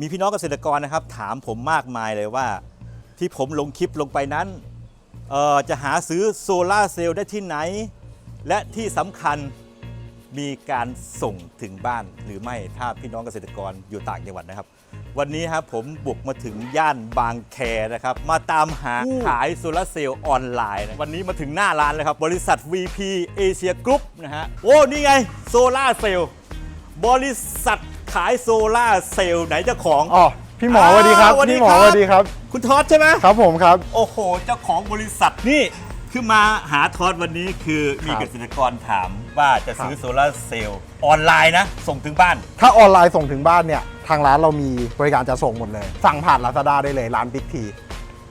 มีพี่น้องเกษตรกรนะครับ ถามผมมากมายเลยว่า ที่ผมลงคลิปลงไปนั้นจะหาซื้อโซลาเซลล์ได้ที่ไหน และที่สำคัญมีการส่งถึงบ้านหรือไม่ถ้าพี่น้องเกษตรกรอยู่ต่างจังหวัดนะครับ วันนี้ครับผมบุกมาถึงย่านบางแคนะครับ มาตามหาขายโซลาเซลล์ออนไลน์วันนี้มาถึงหน้าร้านเลยครับ บริษัท VP Asia Group นะฮะโอ้นี่ไงโซลาเซลล์บริษัท ขายโซลาร์เซลล์ไหนเจ้าของ อ๋อพี่หมอสวัสดีครับอ่าสวัสดีพี่หมอครับ สวัสดีครับ คุณทอดใช่ไหมครับผมครับ โอ้โห เจ้าของบริษัทนี่คือมาหาทอดวันนี้คือมีครับเกษตรกรถามว่าจะซื้อโซลาร์เซลล์ออนไลน์นะ ส่งถึงบ้าน ถ้าออนไลน์ส่งถึงบ้านเนี่ย ทางร้านเรามีบริการจะส่งหมดเลย สั่งผ่าน Lazada ได้เลยร้านบิ๊กที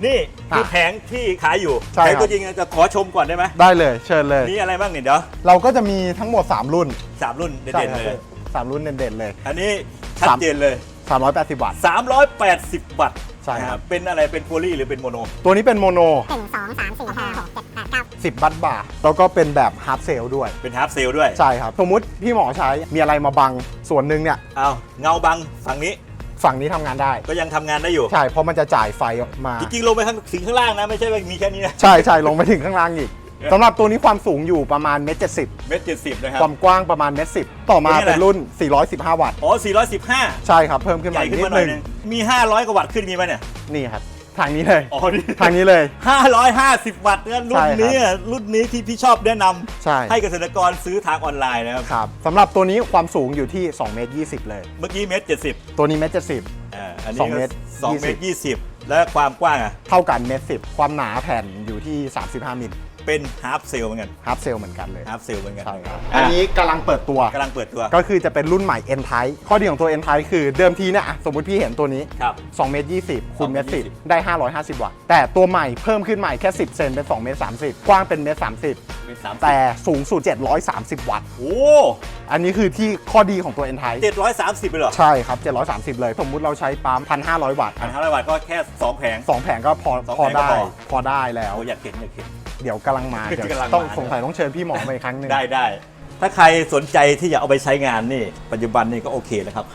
นี่คือค่ะแผงที่ขายอยู่ใช่แผงครับ ตัวจริงจะขอชมก่อนได้ไหมได้เลยเชิญเลยมีอะไรบ้างเนี่ยเดี๋ยวเราก็จะมีทั้งหมด 3 รุ่น สามรุ่นเด่นๆคเลรัยสามรุ่นเด่นๆเลย อันนี้ชัดสามเจนเลย 380 วัตต์ 380 วัตต์ใช่ครับนะเป็นอะไรเป็นโพลีหรือเป็นโมโน ตัวนี้เป็นโมโน หนึ่งสองสามสี่ห้าหกเจ็ดแปดเก้า10 บัตต์บาร์แล้วก็เป็นแบบฮาร์ดเซลด้วย เป็นฮาร์ฟเซลด้วยใช่ครับ สมมุติพี่หมอใช้มีอะไรมาบังส่วนหนึ่งเนี่ยเอาเงาบังฝั่งนี้ฝั่งนี้ทำงานได้ ก็ยังทำงานได้อยู่ ใช่เพราะมันจะจ่ายไฟออกมา จริงๆลงไปข้างถึงข้างล่างนะ ไม่ใช่ว่ามีแค่นี้นะ ใช่ใช่ลงไปถึงข้างล่างอีก สำหรับตัวนี้ความสูงอยู่ประมาณเมตรเจ็ดสิบเมตรเจ็ดสิบนะครับ ความกว้างประมาณเมตรสิบต่อมาตัวนี้อะไรเป็นรุ่น 415 วัตต์อ๋อ 415 ใช่ครับ เพิ่มขึ้นใหมาญ่อีกขึ้นนิมาดหน่อนึยงนึงมี 500 กว่าวัตต์ขึ้นมีไหมเนี่ย นี่ครับทางนี้เลยอ๋อนี่ ทางนี้เลย 550 วัตต์นะรุ่นใช่ครับนี้อะรุ่นนี้ที่พี่ชอบแนะนำใช่ ให้เกษตรกรซื้อทางออนไลน์นะครับ ครับสำหรับตัวนี้ความสูงอยู่ที่2เมตร20 เลย เมื่อกี้เมตรเจ็ดสิบตัวนี้เมตร70อ่าอันนี้สองเมตรสองยี่เมสิตบรยี่สิบและความกว้างอะ เท่ากันเมตร10ความหนาแผ่นอยู่ที่ 35มิล เป็นฮาร์ฟเซลเหมือนกันฮาร์ฟเซลเหมือนกันเลยฮาร์ฟเซลเหมือนกันใช่ครับอะอันนี้กำลังเปิดตัว กำลังเปิดตัวก็คือจะเป็นรุ่นใหม่ N Type ข้อดีของตัว N Type คือเดิมทีเนี่ยอะสมมุติพี่เห็นตัวนี้ ครับ 2 เมตร 20คูณเมตร2เมตร10 ได้ 550 วัตต์ แต่ตัวใหม่เพิ่มขึ้นใหม่แค่ 10 เซนเป็น 2 เมตร 30 กว้างเป็นเมตร30เป็นสามแต่สูงสุด 730 วัตต์ โอ้อันนี้คือที่ข้อดีของตัว N Type เจ็ดร้อยสามสิบไปเหรอใช่ครับ 730 เลย สมมุติเราใช้ปั๊ม 1,500 วัตต์พันห้าร้อยวัตต์ก็แค่สองแผงสองแผงก็พอสองพอแผงก็ได้ พอ พอได้แล้ว โอ้อยากเห็นอยากเห็น เดี๋ยวกำลังมาเดี๋ยวกำลังต้องมาสงสัยต้องเชิญพี่หมอมาอีกครั้งหนึ่งได้ได้ ถ้าใครสนใจที่จะเอาไปใช้งานนี่ ปัจจุบันนี่ก็โอเคแล้วครับ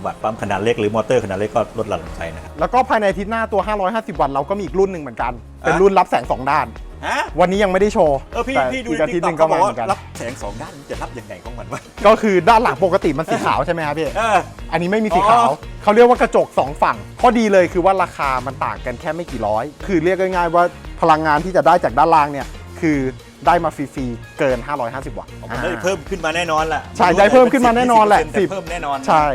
550 วัตต์ปั๊มขนาดเล็กหรือมอเตอร์ขนาดเล็กก็ลดหลั่นลงไปนะครับ แล้วก็ภายในอาทิตย์หน้าตัว 550 วัตต์เราก็มีอีกรุ่นหนึ่งเหมือนกัน เป็นอะรุ่นรับแสงสองด้าน ฮะวันนี้ยังไม่ได้โชว์เออพี่แต่พี่ดูอีกในอาทิติ๊ตกย์ต็หอกนึ่งก็เขาบอมากเหมือนกันว่ารับแสงสองด้านจะรับยังไงของมันวะก็คือด้านหลังปกติมันสีขาวใช่ไหมครับพี่ เออ อันนี้ไม่มีสีขาว อ๋อ เขาเรียกว่ากระจก 2 ฝั่ง ข้อดีเลยคือว่าราคามันต่างกันแค่ไม่กี่ร้อย คือเรียกง่ายๆว่าพลังงานที่จะได้จากด้านล่างเนี่ย คือได้มาฟรีๆ เกิน 550 วัตต์มันได้เพิ่มขึ้นมาแน่นอนแหละใช่ได้เพิ่มขึ้นมาแน่นอนแหละแต่เพิ่มแน่นอนใช่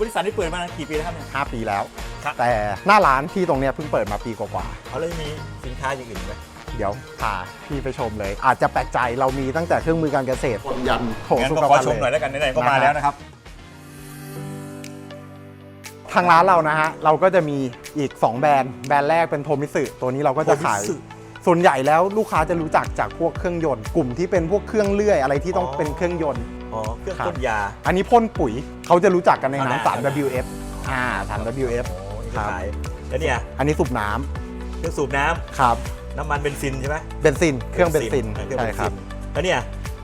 บริษัทนี้เปิดมากี่ปีแล้วครับเนี่ย 5 ปีแล้ว ครับ แต่หน้าร้านที่ตรงเนี้ยเพิ่งเปิดมาปีกว่าเขาเลยมีสินค้าอย่างอื่นไหมๆ เดี๋ยวพาพี่ไปชมเลย อาจจะแปลกใจเรามีตั้งแต่เครื่องมือการเกษตรยันโถงั้นสุก็ขขอภัณฑ์ชมหน่อยเลยแล้วกันไหนๆก็มาแล้วนะครับ ทางร้านเรานะฮะเราก็จะมีอีก 2 แบรนด์แบรนด์แรกเป็นโทมิสึตัวนี้เราก็จะขาย Tomitsu ส่วนใหญ่แล้วลูกค้าจะรู้จักจากพวกเครื่องยนต์กลุ่มที่เป็นพวกเครื่องเลื่อยอะไรที่ต้องอ๋อ เป็นเครื่องยนต์ อ๋อเครื่องครับพ่นยา อันนี้พ่นปุ๋ยเขาจะรู้จักกันในเอาน้ำได้ 3 WF อ่า 3 WF โอ้นี่ครัก็บขายแล้วเนี่ยอันนี้สูบน้ำเครื่องสูบน้ำครับ น้ำมันเบนซินใช่ไหมเบนซิน เครื่องเบนซินเครื่องใช่เบนครัซิบ นแล้วเนี่ย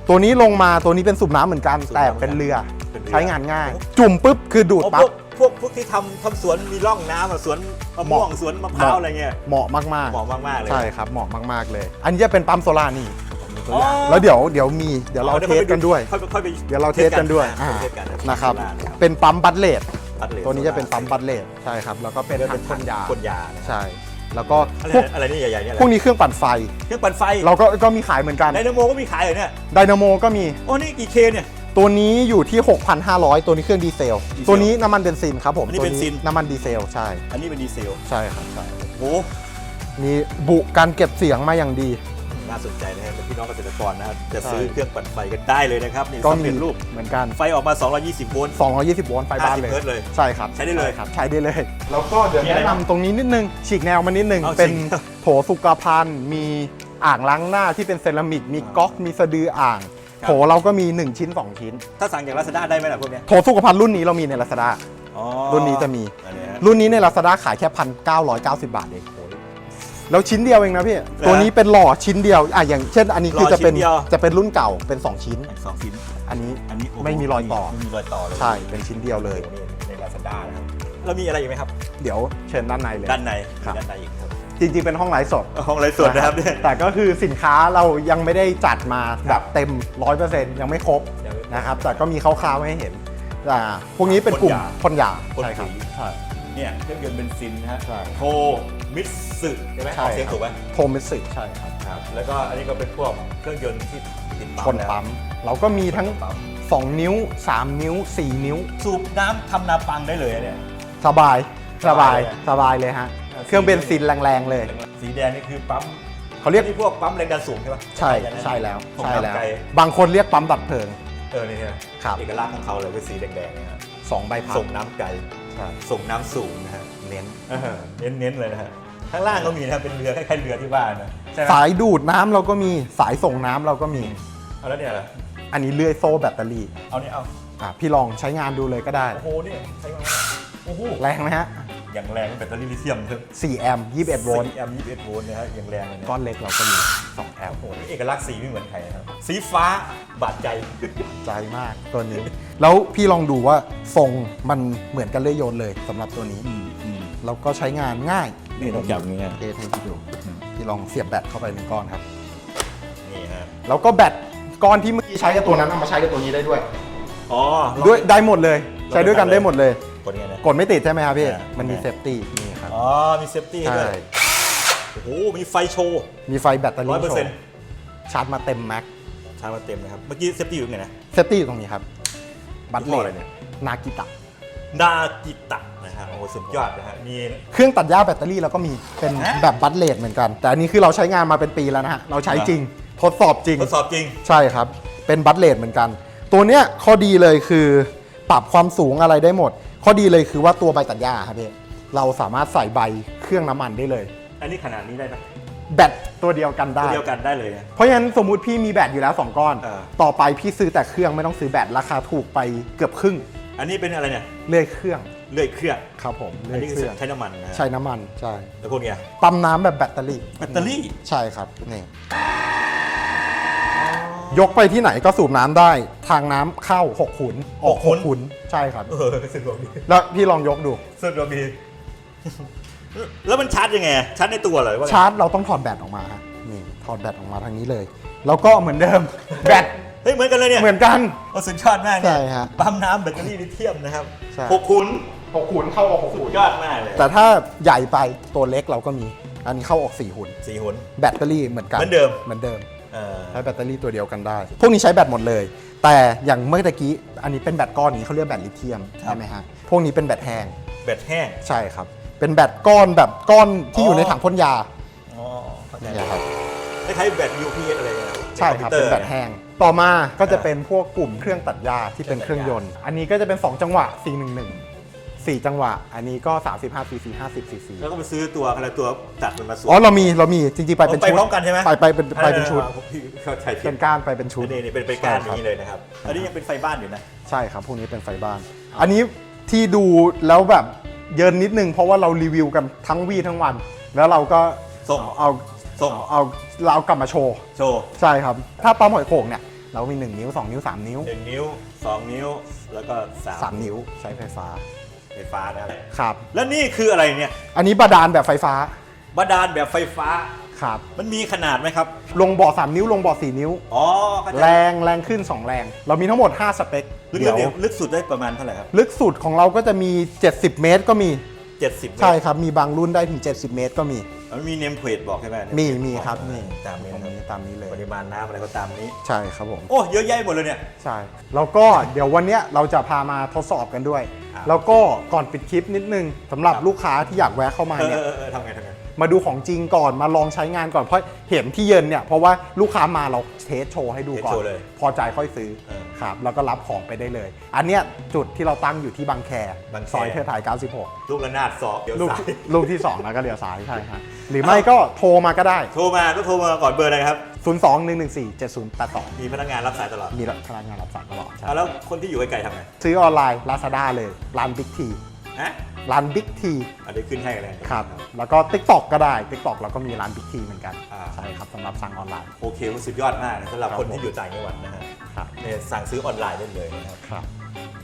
ตัวนี้ลงมาตัวนี้เป็นสูบน้ำเหมือนกัน สูบน้ำแต่เป็นเรือเป็นเรือ ใช้งานง่าย จุ่มปุ๊บคือดูดอ๋อพปั๊วบ กพวกพวกที่ทำทำสวนมีร่องน้ำอะสวนมะม่วงเหมาะ สวนมะพร้าวอะไรเงี้ยเหมาะมากเหมาะมากๆเลย ๆ ใช่ครับเหมาะมากๆเลย อันนี้จะเป็นปั๊มโซล่าร์นี่มีตัวอย่างแล้วเดี๋ยวเดี๋ยวมีเดี๋ยวเราเทสกันด้วย ค่อยไปค่อยไปเดี๋ยวเราเทสกันด้วยอ่าเทสกันนะครับนะครับเป็นปั๊มบัตเลตบัตรเลสตัวนี้จะเป็นปั๊มบัตเลตใช่ครับแล้วก็เป็นเป็นถังพ่นยาพ่นยานะใช่ แล้วก็อะไรพวกอะไรนี่ใหญ่ๆเนี่ยอะไรพวกนี้เครื่องปั่นไฟ เครื่องปั่นไฟเราก็ก็มีขายเหมือนกันไดนาโมก็มีขายเหรอเนี่ยไดนาโมก็มีโอ้นี่กี่เคเนี่ยตัวนี้อยู่ที่ 6,500 ตัวนี้เครื่องดีเซลดีเซลตัวนี้น้ำมันเบนซินครับผมอันนี้ตัวเบนซินน้ำมันดีเซลใช่ อันนี้เป็นดีเซลใช่ครับใช่โอ้มีบุการเก็บเสียงมาอย่างดี น่าสนใจนะครับเป็นพี่น้องเกษตรกรนะครับจะใช่ซื้อเครื่องปั่นไฟกันได้เลยนะครับนี่ก็สำมีเร็จรูปเหมือนกันไฟออกมา 220 โวลต์ 220 โวลต์ไฟบ้านเลย50เฮิร์ตซ์เลย ใช่ครับ ใช้ได้เลยครับ ใช้ได้เลย แล้วก็เดี๋ยวมีอะไรแนะนำตรงนี้นิดนึง ฉีกแนวมานิดนึงเอาเป็นฉีกโถสุขภัณฑ์ มีอ่างล้างหน้าที่เป็นเซรามิก มีก๊อก มีสะดืออ่างครับโถเราก็มี 1 ชิ้น 2 ชิ้น ถ้าสั่งจากลาซาด้าได้ไหมล่ะพวกเนี้ยโถสุขภัณฑ์รุ่นนี้เรามีใน Lazada อ๋อรุ่นนี้จะมีอันนี้ฮะรุ่นนี้ใน Lazada ขายแค่1,990บาทเอง แล้วชิ้นเดียวเองนะพี่อตัวนี้เป็นหล่อชิ้นเดียวอะอย่างเช่น อันนี้คือหล่อจะเป็นชิ้นเดียว จะเป็นรุ่นเก่าเป็น 2 ชิ้น สองชิ้นอันนี้อันนี้โโหไม่มีรอยต่อ ไม่มีรอยต่อเลยใช่เป็นชิ้นเดียวเลย โอ้โหนี่ในลาซาด้านะครับเรามีอะไรอีกไหมครับ เดี๋ยวเชิญด้านในเลย ด้านในครับ ด้านในอีกครับจริงๆเป็นห้องไลฟ์สดห้องไรสดนะครับเนี่ย แต่ก็คือสินค้าเรายังไม่ได้จัดมาแบบเต็ม 100%ยังไม่ครบยังไม่ครบนะครับแต่ก็มีคร่าวๆให้เห็นอ่าพวกนี้เป็นกลุ่มพ่นยาพ่นใช่ครับสีใช่ เนี่ยเครื่องยนต์เบนซินนะฮะใช่ โทมิตสึใช่ไหมใช่ออกเสียงครับถูกไหมโทมิสิใช่ครับ ครับ แล้วก็อันนี้ก็เป็นพวกเครื่องยนต์ที่ติดปั๊มคนปั๊ม เราก็มีทั้ง ปั๊ม2 นิ้ว 3 นิ้ว 4 นิ้ว สูบน้ำทำนาปังได้เลยเนี่ย สบาย สบายสสบายบายเลยฮะ อ่าเครื่องเบนซินแรงๆเลย สีแดงนี่คือปั๊มเขาเรียก ที่พวกปั๊มแรงดันสูงใช่ปะใช่ไหมใช่แล้วส่งใช่แล้ว น้ำไกลบางคนเรียกปั๊มดับเพลิง เออนี่เนี่ยครับ เอกลักษณ์ของเขาเลยเป็นสีแดงๆเนี่ยฮะ2ใบพัด ส่งน้ำไกล ใช่ส่งน้ำสูงนะฮะเน้นเออเน้นๆเลยนะฮะข้างล่างก็มีนะครับเป็นเรือคล้ายๆเรือที่บ้านนะใช่ไหมสายดูดน้ำเราก็มีสายส่งน้ำเราก็มี เอาแล้วเนี่ยเหรออันนี้เลื่อยโซ่แบตเตอรี่เอาเนี่ยเอาอะพี่ลองใช้งานดูเลยก็ได้ โอ้โหเนี่ยใช้มาโอ้โหแรงไหมฮะ อย่างแรงแบตเตอรี่ลิเธียมเถอะ4แอมป์21โวลต์4แอมป์21โวลต์นะฮะอย่างแรงเลยนะก้อนเล็กเราก็มี2แอมโอ้ป์โหนี่เอกลักษณ์สีไม่เหมือนใครนะครับสีฟ้าบาดใจใจมากตัวนี้ แล้วพี่ลองดูว่าทรงมันเหมือนกันเลื่อยโยนเลยสำหรับตัวนี้อืมอืมแล้วก็ใช้งานง่ายนี่ต้องจับอย่างเงี้ยเทสให้พี่ดูพี่ลองเสียบแบตเข้าไปหนึ่งก้อนครับนี่ฮะแล้วก็แบตก้อนที่เมื่อกี้ใช้กับตัวนั้นเอามาใช้กับตัวนี้ได้ด้วยอ๋อด้วยได้หมดเลย ใช้ด้วยกันได้หมดเลย กดยังไงนะ กดไม่ติดใช่ไหมครับพี่ อ่ามั มันมีโอเคเซฟตี้นี่ครับ อ๋อ มีเซฟตี้ให้ใช่ด้วยโอ้โห มีไฟโชว์มีไฟแบตเตอรี่ร้อยเปอร์โชเซ็นต์ว์ชาร์จมาเต็มแม็กชาร์จมาเต็มนะครับ เมื่อกี้เซฟตี้อยู่ไงนะ เซฟตี้อยู่ตรงนี้ครับ บัตยี่เลห้อตอะไรเนี่ย นากิตะ นากิตะนะฮะโอ้โหสุดยอดนะฮะ มี เครื่องตัดหญ้าแบตเตอรี่เราก็มีเป็นฮะ แบบบัตเลตเหมือนกัน แต่อันนี้คือเราใช้งานมาเป็นปีแล้วนะฮะ เราใช้เหรอจริง ทดสอบจริง ทดสอบจริง ใช่ครับ เป็นบัตเลตเหมือนกัน ตัวเนี้ยข้อดีเลยคือ ปรับความสูงอะไรได้หมด ข้อดีเลยคือว่าตัวใบตัดหญ้าครับพี่เราสามารถใส่ใบเครื่องน้ำมันได้เลย อันนี้ขนาดนี้ได้ไหมแบตตัวเดียวกันตัวได้ เดียวกันได้เลยนะเพราะฉะนั้นสมมุติพี่มีแบตอยู่แล้ว 2 ก้อน เออ ต่อไปพี่ซื้อแต่เครื่องไม่ต้องซื้อแบตราคาถูกไปเกือบครึ่งอันนี้เป็นอะไรเนี่ยเลื่อยเครื่องเลื่อยเครื่องครับผมอัเลื่นอยนี้เครื่อง ใช้น้ำมันนะฮะใช้น้ำมันใช่ แล้วพวกเนี้ยปั๊มน้ำแบบแบตเตอรี่แบตเตอรี่ ใช่ครับนี่ ยกไปที่ไหนก็สูบน้ำได้ ทางน้ำเข้า6ขุนออก6ขุนใช่ครับ เออสะดวกดีแล้วพี่ลองยกดู สะดวกดี แล้วมันชาร์จยังไงชาร์จในตัวเหรอหรือว่าไงชาร์จเราต้องถอดแบตออกมาฮะนี่ถอดแบตออกมาทางนี้เลย แล้วก็เหมือนเดิม แบตเฮ้ยเหมือนกันเลยเนี่ยเหมือนกัน โอ้สุดยอดมากเนี่ยใช่ฮะปั๊มน้ำแบตเตอรี่ลิเธียมนะครับใช่ หกขุน6ขุนเข้าออก6สุขุดนยอดมากเลยแต่ถ้าใหญ่ไปตัวเล็กเราก็มี อันนี้เข้าออก4หุ่นสี่หุน แบตเตอรี่เหมือนกันเหมือนเดิม เหมือนเดิมเออ ใช้แบตเตอรี่ตัวเดียวกันได้ พวกนี้ใช้แบตหมดเลย แต่อย่างเมื่อตะกี้อันนี้เป็นแบตก้อนนี้เขาเรียกแบตลิเธียมใช่ไหมฮะพวกนี้เป็นแบตแห้งแบตแห้งใช่ครับ เป็นแบตก้อนแบบก้อนที่อยู่ในถังพ่นยาอ๋อเข้าใจเนี่ยครับคล้ายๆแบต UPS อะไรเงี้ยใช่ครับคอมเป็พินวแบตอตร์แห้งต่อมาก็จะเป็นพวกกลุ่มเครื่องตัดหญ้าที่เป็นเครื่องยนต์ อันนี้ก็จะเป็น 2 จังหวะ 411 4 จังหวะ อันนี้ก็ 35 cc 50 cc แล้วก็ไปซื้อตัวอะไรตัวตัดมันมาสวอ๋อเรามีเรามีจริงๆไปเป็นไปชุดพร้อมกันใช่ไหม ไปไปเป็นไปเป็นชุดออพี่เข้าใจผิเป็ดนก้านไปเป็นชุดนี่นี่เป็นเป็นการอใช่ย่างนี้เลยนะครับอันนี้ยังเป็นไฟบ้านอยู่นะ ใช่ครับพวกนี้เป็นไฟบ้าน อันนี้ที่ดูแล้วแบบเยินนิดนึงเพราะว่าเรารีวิวกันทั้งวีทั้งวัน แล้วเราก็ส่งเอาส่ง เอาเราเอากลับมาโชว์ โชว์ใช่ครับ ถ้าปั๊มหอยโข่งเนี่ย เรามี 1 นิ้ว 2 นิ้ว 3 นิ้ว หนึ่งนิ้วสองนิ้วแล้วก็สาม3 นิ้วใช้ไฟฟ้า ไฟฟ้านะครับครับ แล้วนี่คืออะไรเนี่ยอันนี้บาดาลแบบไฟฟ้าบาดาลแบบไฟฟ้า ครับ มันมีขนาดไหมครับ ลงบ่อ3นิ้วลงบ่อ4นิ้ว อ๋อเข้าใจแรงแรงขึ้น 2 แรง เรามีทั้งหมด 5 สเปคลึกเดี๋ยวเดี๋ยวลึกสุดได้ประมาณเท่าไหร่ครับลึกสุดของเราก็จะมี 70 เมตรก็มีเจ็ดสิบใช่ครับ มีบางรุ่นได้ถึง 70 เมตรก็มี มันมีเนมเพลตบอกใช่ไหมมีมีครับนี่ตามนี้ตรงนะครับนี้ตามนี้เลย ปริมาณน้ำอะไรก็ตามนี้ ใช่ครับผม โอ้เยอะแยะหมดเลยเนี่ย ใช่ แล้วก็เดี๋ยววันเนี้ยเราจะพามาทดสอบกันด้วยครับ แล้วก็ก่อนปิดคลิปนิดนึงสำหรับครับลูกค้าที่อยากแวะเข้ามาเออเนี่ย เออเออทำไงทำไง มาดูของจริงก่อนมาลองใช้งานก่อนเพราะเห็นที่เยินเนี่ยเพราะว่าลูกค้ามาเราเทสโชว์ให้ดูก่อน เทสโชว์เลยพอใจค่อยซื้อเออครับแล้วก็รับของไปได้เลย อันเนี้ยจุดที่เราตั้งอยู่ที่บางแคบางแค ซอยเทิดไทย 96 ลูกระนาดสอบเดี๋ยวลูกสายลูกที่ 2 แล้วก็เลี้ยวซ้ายใช่ครับหรือไม่ก็โทรมาก็ได้ โทรมาต้องโทรมาก่อนเบอร์อะไรครับ 02-114-7082 มีพนักงานรับสายตลอดมีพนักงานรับสายตลอดใช่เอาแล้วคนที่อยู่ไกลๆทำไงซื้อออนไลน์ Lazada เลย ร้าน Big T ฮะร้าน Big T อันนี้ขึ้นให้กันเลยครับ แล้วก็ TikTok ก็ได้ TikTok เราก็มีร้าน Big T เหมือนกัน อ่า ใช่ครับสำหรับสั่งออนไลน์ โอเคสุดยอดมากนะสำหรับครับคนผมที่อยู่ต่างจังหวัดนะฮะครับ เนี่ยสั่งซื้อออนไลน์ได้เลยนะครับ ครับ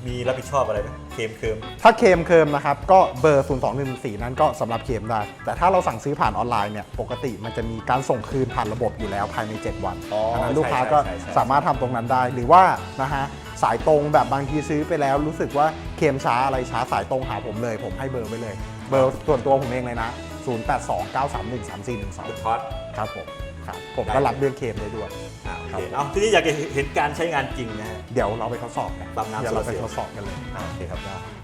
มีรับผิดชอบอะไรไหมเคลมเคิมถ้าเคลมเคิมนะครับก็เบอร์ 0 2 1 4 นั้นก็สำหรับเคลมได้ แต่ถ้าเราสั่งซื้อผ่านออนไลน์เนี่ยปกติมันจะมีการส่งคืนผ่านระบบอยู่แล้วภายใน 7 วันอ๋อดังนั้นใช่ลูกค้าก็ใช่ใช่ใช่สามารถทำตรงนั้นได้หรือว่านะฮะสายตรงแบบบางทีซื้อไปแล้วรู้สึกว่าเคลมช้าอะไรช้าสายตรงหาผมเลย ผมให้เบอร์ไว้เลย เบอร์ส่วนตัวผมเองเลยนะ 0 8 2 9 3 1 3 4 1คุณ2พอดครับผมครับผมได้ก็รับเรื่องเคลมได้ด้วยอ่าโอครัเคบเอาทีนี้อยากจะเห็นการใช้งานจริงนะฮะ เดี๋ยวเราไปทดสอบกันปั๊มน้ำเดี๋ยวเราไปโซลาร์เซลล์ทดสอบกันเลยอ่าโอเคครับ